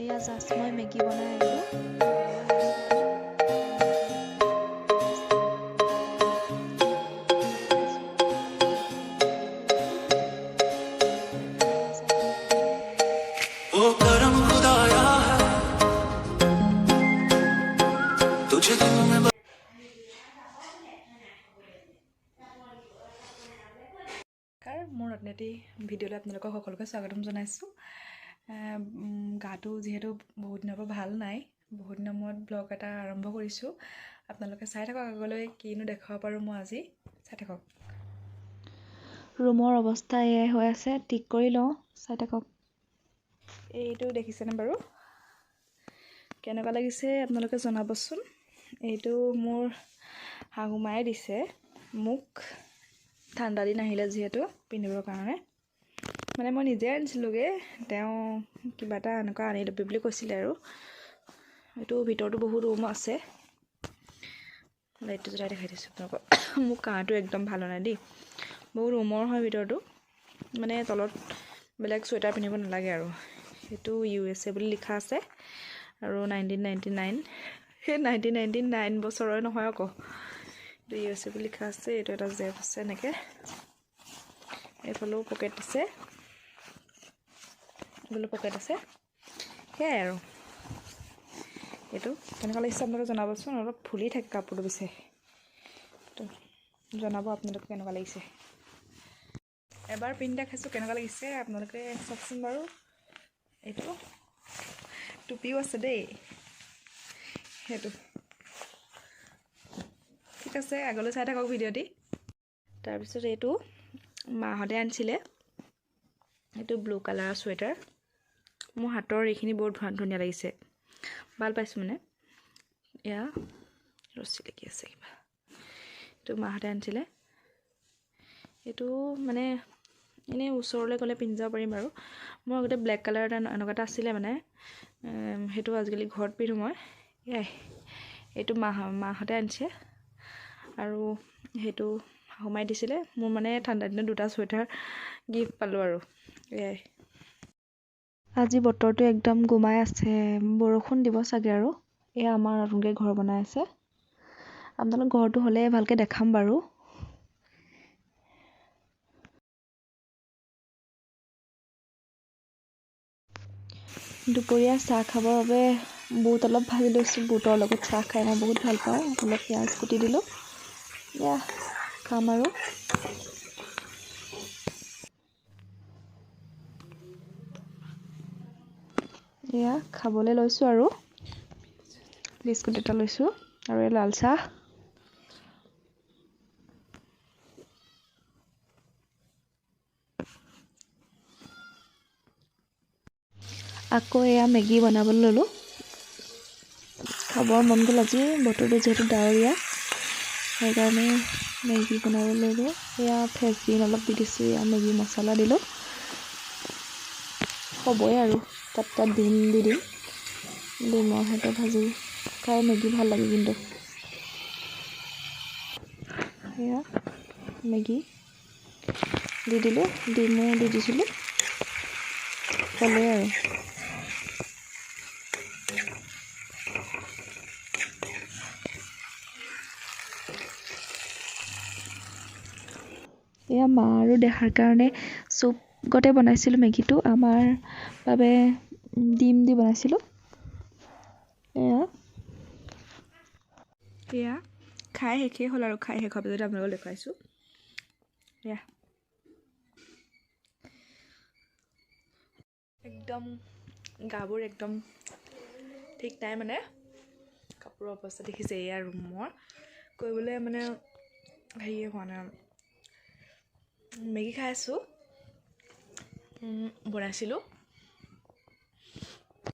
এয়া জাষ্ট মই মেগী বনাই আহিলোঁ মোৰ ৰত্নেতি ভিডিঅ'লৈ আপোনালোকক সকলোকে স্বাগতম জনাইছোঁ। গাটো যিহেতু বহুত দিনৰ পৰা ভাল নাই বহুত দিনৰ মূৰত ব্লগ এটা আৰম্ভ কৰিছোঁ। আপোনালোকে চাই থাকক আগলৈ কিনো দেখুৱাব পাৰোঁ মই আজি। চাই থাকক। ৰুমৰ অৱস্থা এয়াই হৈ আছে ঠিক কৰি লওঁ চাই থাকক। এইটো দেখিছেনে বাৰু? কেনেকুৱা লাগিছে আপোনালোকে জনাবচোন। এইটো মোৰ শাহুমায়ে দিছে মোক ঠাণ্ডা দিন আহিলে যিহেতু পিন্ধিবৰ কাৰণে। মানে মই নিজে আনিছিলোঁগৈ। তেওঁ কিবা এটা এনেকুৱা আনি ল'বি বুলি কৈছিলে আৰু। এইটো ভিতৰতো বহুত ৰুম আছে। লাইটটো জ্বলাই দেখাই দিছোঁ আপোনালোকক। মোৰ কাঁহটো একদম ভাল নাই দেই। বহুত ৰুমৰ হয় ভিতৰতো। মানে তলত বেলেগ চুৱেটাৰ পিন্ধিব নালাগে আৰু। সেইটো ইউ এছ এ বুলি লিখা আছে। আৰু নাইনটিন নাইণ্টি নাইন। সেই নাইনটিন নাইণ্টি নাইন বছৰৰ নহয় আকৌ। এইটো ইউ এছ এ বুলি লিখা আছে। এইটো এটা জেপ আছে এনেকৈ। এইফালেও পকেট আছে। এইফালেও পকেট আছে সেয়াই আৰু। এইটো কেনেকুৱা লাগিছে আপোনালোকে জনাবচোন অলপ ফুলি থাকে কাপোৰটো পিছে। তো জনাব আপোনালোকে কেনেকুৱা লাগিছে। এবাৰ পিন্ধি দেখাইছোঁ কেনেকুৱা লাগিছে আপোনালোকে চাওকচোন বাৰু। এইটো টুপিও আছে দেই। সেইটো। ঠিক আছে আগলৈ চাই থাকক ভিডিঅ'টি। তাৰপিছত এইটো মাহঁতে আনিছিলে। এইটো ব্লু কালাৰৰ চুৱেটাৰ। মোৰ হাতৰ এইখিনি বহুত ধুনীয়া লাগিছে। ভাল পাইছোঁ মানে। এয়া ৰছী লাগি আছে কিবা। এইটো মাহঁতে আনিছিলে। এইটো মানে এনেই ওচৰলৈ গ'লে পিন্ধি যাব পাৰিম বাৰু। মোৰ আগতে ব্লেক কালাৰ এটা এনেকুৱা এটা আছিলে মানে। সেইটো আজিকালি ঘৰত পিন্ধো মই। এয়াই এইটো মাহ মাহঁতে আনিছে। আৰু সেইটো সোমাই দিছিলে। মোৰ মানে ঠাণ্ডা দিনত দুটা চুৱেটাৰ গিফ্ট পালোঁ আৰু। এয়াই। আজি বতৰটো একদম গোমাই আছে। বৰষুণ দিব চাগে আৰু। এয়া আমাৰ নতুনকৈ ঘৰ বনাই আছে। আপোনালোক ঘৰটো হ'লে ভালকৈ দেখাম বাৰু। দুপৰীয়া চাহ খাবৰ বাবে বুট অলপ ভাজি লৈছোঁ। বুটৰ লগত চাহ খাই মই বহুত ভাল পাওঁ। অলপ পিঁয়াজ কুটি দিলোঁ। এয়া খাম আৰু। এয়া খাবলৈ লৈছোঁ আৰু। বিস্কুট এটা লৈছোঁ আৰু এই লাল চাহ। আকৌ এয়া মেগী বনাবলৈ ল'লোঁ। খাবৰ মন গ'ল আজি বতৰটো যিহেতু ডাৱৰীয়া। সেইকাৰণে মেগী বনাবলৈ ল'লোঁ। এয়া ফ্ৰেঞ্চবিন অলপ দি দিছোঁ এয়া মেগী মছলা দিলোঁ। হ'বই আৰু। তাত তাত ডিম দি দিম। ডিমৰ সৈতে ভাজি খাই মেগী ভাল লাগে কিন্তু। এয়া মেগী দি দিলোঁ ডিমো দি দিছিলোঁ। হ'লেই আৰু। এয়া মা আৰু দেহাৰ কাৰণে চুপ গতে বনাইছিলোঁ মেগীটো। আমাৰ বাবে ডিম দি বনাইছিলোঁ। এয়া। এয়া খাই শেষেই হ'ল আৰু খাই শেষ হোৱাৰ পিছতে আপোনালোকক দেখুৱাইছোঁ। এয়া। একদম গাবোৰ একদম ঠিক নাই মানে। কাপোৰৰ অৱস্থা দেখিছে এয়া ৰুমৰ। কৰিবলৈ মানে হেৰিয়ে হোৱা নাই। মেগী খাই আছোঁ। বনাইছিলোঁ।